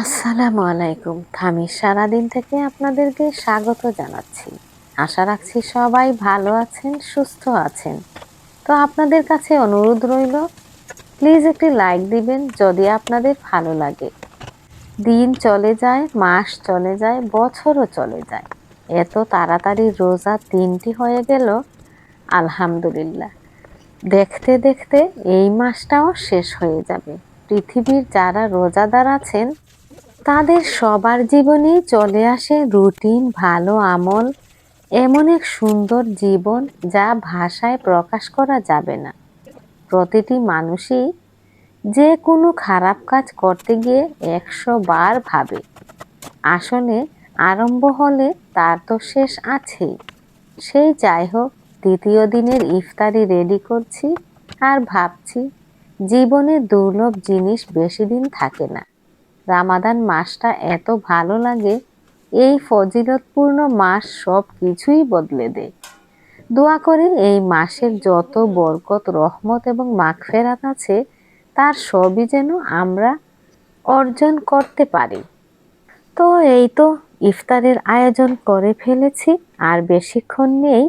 আসসালামু আলাইকুম। আমি সারাদিন থেকে আপনাদেরকে স্বাগত জানাচ্ছি। আশা রাখছি সবাই ভালো আছেন, সুস্থ আছেন। তো আপনাদের কাছে অনুরোধ রইল, প্লিজ একটি লাইক দিবেন যদি আপনাদের ভালো লাগে। দিন চলে যায়, মাস চলে যায়, বছরও চলে যায়। এত তাড়াতাড়ি রোজা তিনটি হয়ে গেল, আলহামদুলিল্লাহ। দেখতে দেখতে এই মাসটাও শেষ হয়ে যাবে। পৃথিবীর যারা রোজাদার আছেন তাদের সবার জীবনেই চলে আসে রুটিন, ভালো আমল, এমন এক সুন্দর জীবন যা ভাষায় প্রকাশ করা যাবে না। প্রতিটি মানুষই যে কোনো খারাপ কাজ করতে গিয়ে একশো বার ভাবে। আসলে আরম্ভ হলে তার তো শেষ আছেই। সেই যাই হোক দ্বিতীয় দিনের ইফতারি রেডি করছি আর ভাবছি, জীবনে দুর্লভ জিনিস বেশি দিন থাকে না। রামাদান মাসটা এত ভালো লাগে, এই ফজিলতপূর্ণ মাস সব কিছুই বদলে দেয়। দোয়া করি এই মাসের যত বরকত, রহমত এবং মাগফেরাত আছে, তার সবই যেন আমরা অর্জন করতে পারি। তো এই তো ইফতারের আয়োজন করে ফেলেছি, আর বেশিক্ষণ নেই,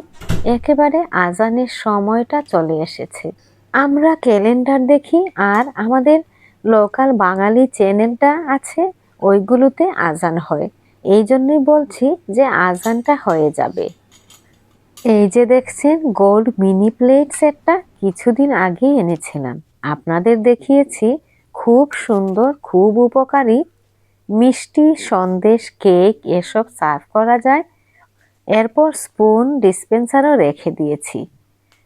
একেবারে আজানের সময়টা চলে এসেছে। আমরা ক্যালেন্ডার দেখি, আর আমাদের লোকাল বাঙালি চ্যানেলটা আছে, ওইগুলোতে আজান হয়। এই জন্যই বলছি যে আজানটা হয়ে যাবে। এই যে দেখছেন, গোল্ড মিনি প্লেট সেটটা কিছুদিন আগে এনেছিলাম। আপনাদের দেখিয়েছি, খুব সুন্দর, খুব উপকারী। মিষ্টি, সন্দেশ, কেক, এসব সার্ভ করা যায়। এরপর স্পুন, ডিসপেন্সারও রেখে দিয়েছি।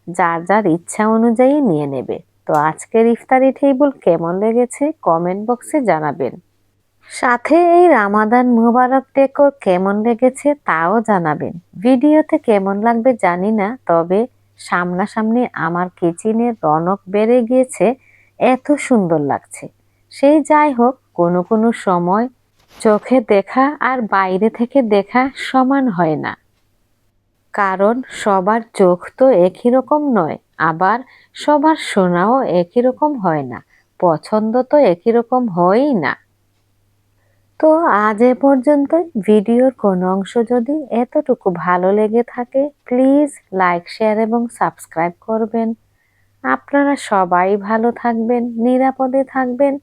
যার যার ইচ্ছা অনুযায়ী নিয়ে নেবে। তো আজকের ইফতারি টেবিল কেমন লেগেছে কমেন্ট বক্সে জানাবেন। সাথে এই রামাদান মুবারক ডেকোর কেমন লেগেছে তাও জানাবেন। ভিডিওতে কেমন লাগবে জানি না, তবে সামনাসামনি আমার কিচেনের রনক বেড়ে গিয়েছে, এত সুন্দর লাগছে। সেই যাই হোক, কোনো কোনো সময় চোখে দেখা আর বাইরে থেকে দেখা সমান হয় না। কারণ সবার চোখ তো একই রকম নয়। আবার সবার শোনাও একই রকম হয় না, পছন্দ তো একই রকম হয়ই না। তো আজ এ পর্যন্ত ভিডিওর কোনো অংশ যদি এতটুকু ভালো লেগে থাকে, প্লিজ লাইক, শেয়ার এবং সাবস্ক্রাইব করবেন। আপনারা সবাই ভালো থাকবেন, নিরাপদে থাকবেন,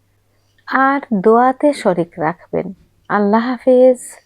আর দোয়াতে শরিক রাখবেন। আল্লাহ হাফিজ।